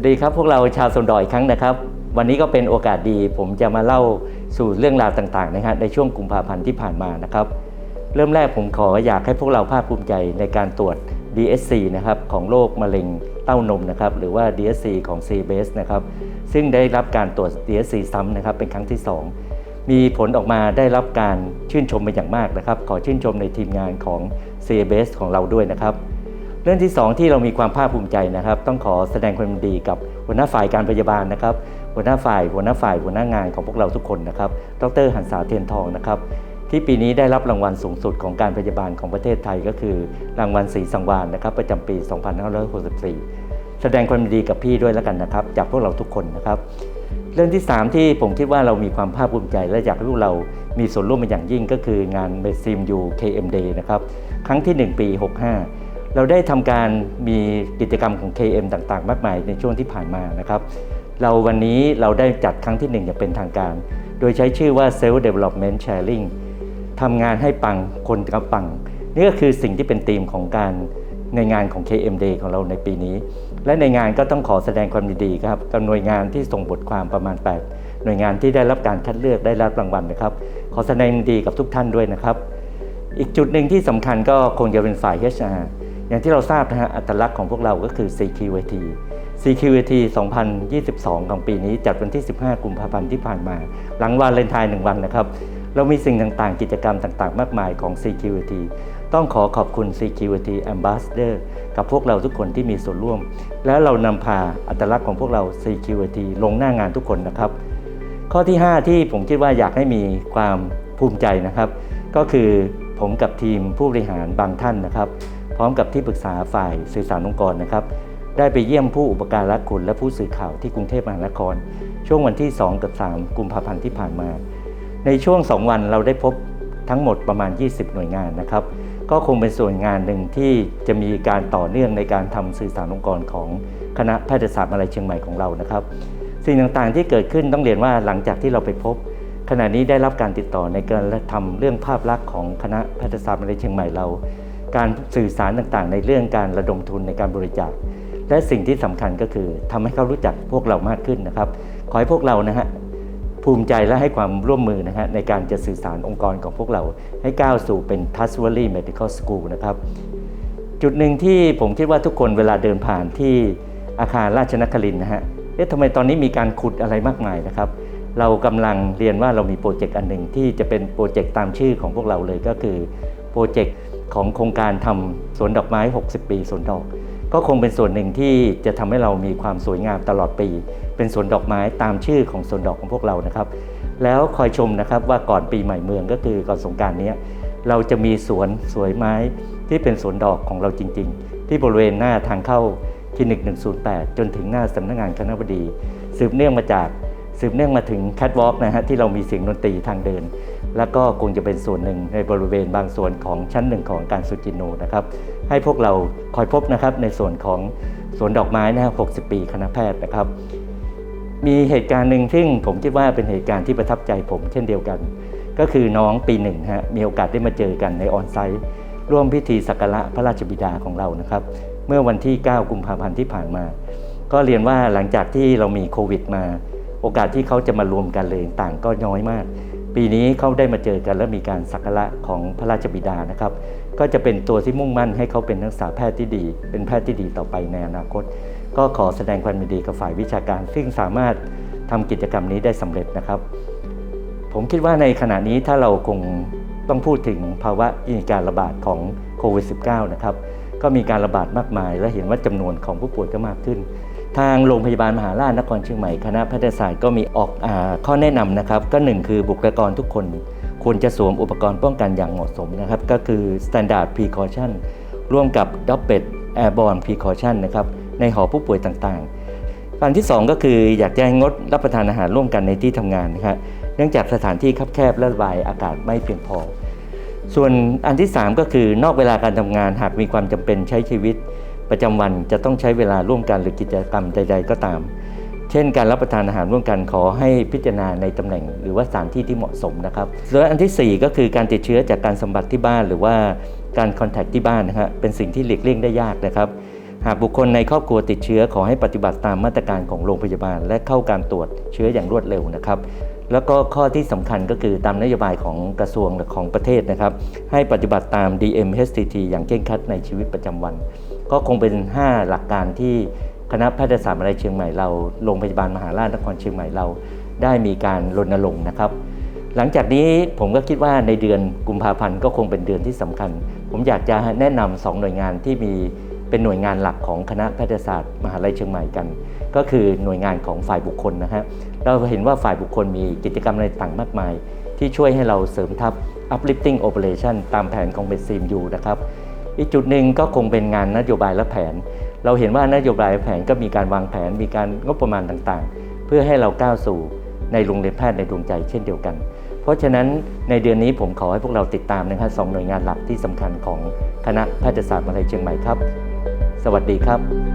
วัสดีครับพวกเราชาวสวนดอยอีกครั้งนะครับ วันนี้ก็เป็นโอกาสดี ผมจะมาเล่าสู่เรื่องราวต่างๆนะฮะในช่วงกุมภาพันธ์ที่ผ่านมานะครับ เริ่มแรกผมขออยากให้พวกเราภาคภูมิใจในการตรวจ DSC นะครับของโรคมะเร็งเต้านมนะครับหรือว่า DSC ของ c b s นะครับซึ่งได้รับการตรวจ DSC ซ้ำนะครับเป็นครั้งที่ 2 มีผลออกมาได้รับการชื่นชมเป็นอย่างมากนะครับ ขอชื่นชมในทีมงานของ c b s ของเราด้วยนะครับ เรื่องที่ 2 ที่เรามีความภาคภูมิใจนะครับ ต้องขอแสดงความดีกับหัวหน้าฝ่ายการพยาบาลนะครับ หัวหน้าฝ่ายหัวหน้าฝ่ายหัวหน้างานของพวกเราทุกคนนะครับ ดรหันษาเทียนทองนะครับ ที่ปีนี้ได้รับรางวัลสูงสุดของการพยาบาลของประเทศไทยก็คือ รางวัลศรีสังวานนะครับ ประจำปี 2564 แสดงความดีกับพี่ด้วยแล้วกันนะครับ จากพวกเราทุกคนนะครับ เรื่องที่ 3 ที่ผมคิดว่าเรามีความภาคภูมิใจและอยากให้พวกเรามีส่วนร่วมเป็นอย่างยิ่งก็คืองานเมซิมยู KM Day นะครับครั้งที่ 1 ปี 65 เราได้ทำการมีกิจกรรมของ KM ต่างๆ มากมายในช่วงที่ผ่านมานะครับ เราวันนี้เราได้จัดครั้งที่ 1 อย่างเป็นทางการ โดยใช้ชื่อว่า Self Development Sharing ทำงานให้ปังคนกับปัง นี่ก็คือสิ่งที่เป็นธีมของการในงานของ KM Day ของเราในปีนี้ และในงานก็ต้องขอแสดงความยินดีครับกับหน่วยงานที่ส่งบทความประมาณ 8 หน่วยงานที่ได้รับการคัดเลือกได้รับรางวัลนะครับ ขอแสดงดีกับทุกท่านด้วยนะครับ อีกจุดหนึ่งที่สำคัญก็คงจะเป็นฝ่าย HR อย่างที่เราทราบนะฮะอัตลักษณ์ของพวกเราก็คือ CQVT CQVT 2022 ของปีนี้จัดวันที่ 15 กุมภาพันธ์ที่ผ่านมา หลังวันเลนไทน์หนึ่งวันนะครับ เรามีสิ่งต่างๆ กิจกรรมต่างๆ มากมายของ CQVT ต้องขอขอบคุณ CQVT Ambassador กับพวกเราทุกคนที่มีส่วนร่วม และเรานำพาอัตลักษณ์ของพวกเรา CQVT ลงหน้างานทุกคนนะครับ ข้อที่ 5 ที่ผมคิดว่าอยากให้มีความภูมิใจนะครับ ก็คือผมกับทีมผู้บริหารบางท่านนะครับ พร้อมกับที่ปรึกษาฝ่ายสื่อสารองค์กรนะครับ ได้ไปเยี่ยมผู้อุปการะคุณและผู้สื่อข่าวที่กรุงเทพมหานคร ช่วงวันที่ 2 กับ 3 กุมภาพันธ์ที่ผ่านมา ในช่วง 2 วันเราได้พบทั้งหมดประมาณ 20 หน่วยงานนะครับ ก็คงเป็นส่วนงานหนึ่งที่จะมีการต่อเนื่องในการทำสื่อสารองค์กรของคณะแพทยศาสตร์มหาวิทยาลัยเชียงใหม่ของเรานะครับ สิ่งต่างๆที่เกิดขึ้นต้องเรียนว่าหลังจากที่เราไปพบขณะนี้ได้รับการติดต่อในการทำเรื่องภาพลักษณ์ของคณะแพทยศาสตร์มหาวิทยาลัยเชียงใหม่เรา การสื่อสารต่างๆ ในเรื่องการระดมทุนในการบริจาค และสิ่งที่สำคัญก็คือทำให้เขารู้จักพวกเรามากขึ้นนะครับ ขอให้พวกเรานะฮะภูมิใจและให้ความร่วมมือนะฮะในการจะสื่อสารองค์กรของพวกเรา ให้ก้าวสู่เป็น t a s w a l y Medical School นะครับ จุดหนึ่งที่ผมคิดว่าทุกคนเวลาเดินผ่านที่อาคารราชนครินนะฮะเอ๊ะทำไมตอนนี้มีการขุดอะไรมากมายนะครับ เรากำลังเรียนว่าเรามีโปรเจกต์อันหนึ่งที่จะเป็นโปรเจกต์ตามชื่อของพวกเราเลยก็คือโปรเจกต์ ของโครงการทำสวนดอกไม้ 60 ปีสวนดอก ก็คงเป็นส่วนหนึ่งที่จะทำให้เรามีความสวยงามตลอดปี เป็นสวนดอกไม้ตามชื่อของสวนดอกของพวกเรานะครับ แล้วคอยชมนะครับว่าก่อนปีใหม่เมืองก็คือก่อนสงการนี้เราจะมีสวนสวยไม้ที่เป็นสวนดอกของเราจริง ๆ ที่บริเวณหน้าทางเข้าคลินิก 108 จนถึงหน้าสำนักงานคณะบดี สืบเนื่องมาจากสืบเนื่องมาถึงแคทวอล์กนะฮะที่เรามีเสียงดนตรีทางเดิน แล้วก็คงจะเป็นส่วนหนึ่งในบริเวณบางส่วนของชั้นหนึ่งของการสุจินโนนะครับ ให้พวกเราคอยพบนะครับในส่วนของสวนดอกไม้นะฮะ60 ปีคณะแพทย์นะครับ มีเหตุการณ์หนึ่งซึ่ผมคิดว่าเป็นเหตุการณ์ที่ประทับใจผมเช่นเดียวกัน ก็คือน้องปีหนึ่งฮะมีโอกาสได้มาเจอกันในออนไซต์ร่วมพิธีสักการะพระราชบิดาของเรานะครับ เมื่อวันที่ 9 กุมภาพันธ์ที่ผ่านมา ก็เรียนว่าหลังจากที่เรามีโควิดมา โอกาสที่เขาจะมารวมกันเลยต่างก็น้อยมาก ปีนี้เขาได้มาเจอกันและมีการสักการะของพระราชบิดานะครับ ก็จะเป็นตัวที่มุ่งมั่นให้เขาเป็นนักศึกษาแพทย์ที่ดี เป็นแพทย์ที่ดีต่อไปในอนาคต ก็ขอแสดงความยินดีกับฝ่ายวิชาการ ซึ่งสามารถทำกิจกรรมนี้ได้สำเร็จนะครับ ผมคิดว่าในขณะนี้ถ้าเราคงต้องพูดถึงภาวะการระบาดของโควิด -19 นะครับก็มีการระบาดมากมาย และเห็นว่าจำนวนของผู้ป่วยก็มากขึ้น ทางโรงพยาบาลมหาราชนครเชียงใหม่คณะแพทยศาสตร์ก็มีออกอข้อแนะนำนะครับก็หนึ่งคือบุคลากรทุกคนควรจะสวมอุปกรณ์ป้องกันอย่างเหมาะสมนะครับก็คือ standard precaution ร่วมกับ d o p p e t airborne precaution นะครับในหอผู้ป่วยต่างๆอันที่ 2 ก็คืออยากจะให้งดรับประทานอาหารร่วมกันในที่ทำงานนะครับเนื่องจากสถานที่คับแคบและระบายอากาศไม่เพียงพอ ส่วนอันที่ 3 ก็คือนอกเวลาการทำงานหากมีความจำเป็นใช้ชีวิต ประจำวันจะต้องใช้เวลาร่วมกันหรือกิจกรรมใด ๆ ก็ตาม เช่น การรับประทานอาหารร่วมกันขอให้พิจารณาในตำแหน่ง หรือว่าสถานที่ที่เหมาะสมนะครับส่วนอันทีสี่ 4 ก็คือการติดเชื้อจากการสัมผัสที่บ้าน หรือว่าการคอนแทคที่บ้านนะฮะเป็นสิ่งที่หลีกเลี่ยงได้ยากนะครับหากบุคคลในครอบครัวติดเชื้อขอให้ปฏิบัติตามมาตรการของโรงพยาบาล และเข้าการตรวจเชื้ออย่างรวดเร็วนะครับ แล้วก็ข้อที่สำคัญก็คือตามนโยบายของกระทรวงของประเทศนะครับ ให้ปฏิบัติตาม DMHTT อย่างเคร่งครัดในชีวิตประจำวัน ก็คงเป็น 5 หลักการที่คณะแพทยศาสตร์มหาวิทยาลัยเชียงใหม่เราโรงพยาบาลมหาราชนครเชียงใหม่เรา ได้มีการรณรงค์นะครับ หลังจากนี้ผมก็คิดว่าในเดือนกุมภาพันธ์ก็คงเป็นเดือนที่สำคัญ ผมอยากจะแนะนำสองหน่วยงานที่มีเป็นหน่วยงานหลักของคณะแพทยศาสตร์มหาลัยเชียงใหม่กัน ก็คือหน่วยงานของฝ่ายบุคคลนะฮะเราเห็นว่าฝ่ายบุคคลมีกิจกรรมอะไรต่างมากมาย ที่ช่วยให้เราเสริมทัพ uplifting operation ตามแผนของเบสซีมอยู่นะครับ อีกจุดหนึ่งก็คงเป็นงานนโยบายและแผน เราเห็นว่านโยบายแผนก็มีการวางแผน มีการงบประมาณต่างๆ เพื่อให้เราก้าวสู่ในโรงเรียนแพทย์ในดวงใจเช่นเดียวกัน เพราะฉะนั้นในเดือนนี้ผมขอให้พวกเราติดตามนะครับสองหน่วยงานหลักที่สำคัญของคณะแพทยศาสตร์มหาวิทยาลัยเชียงใหม่ครับ สวัสดีครับ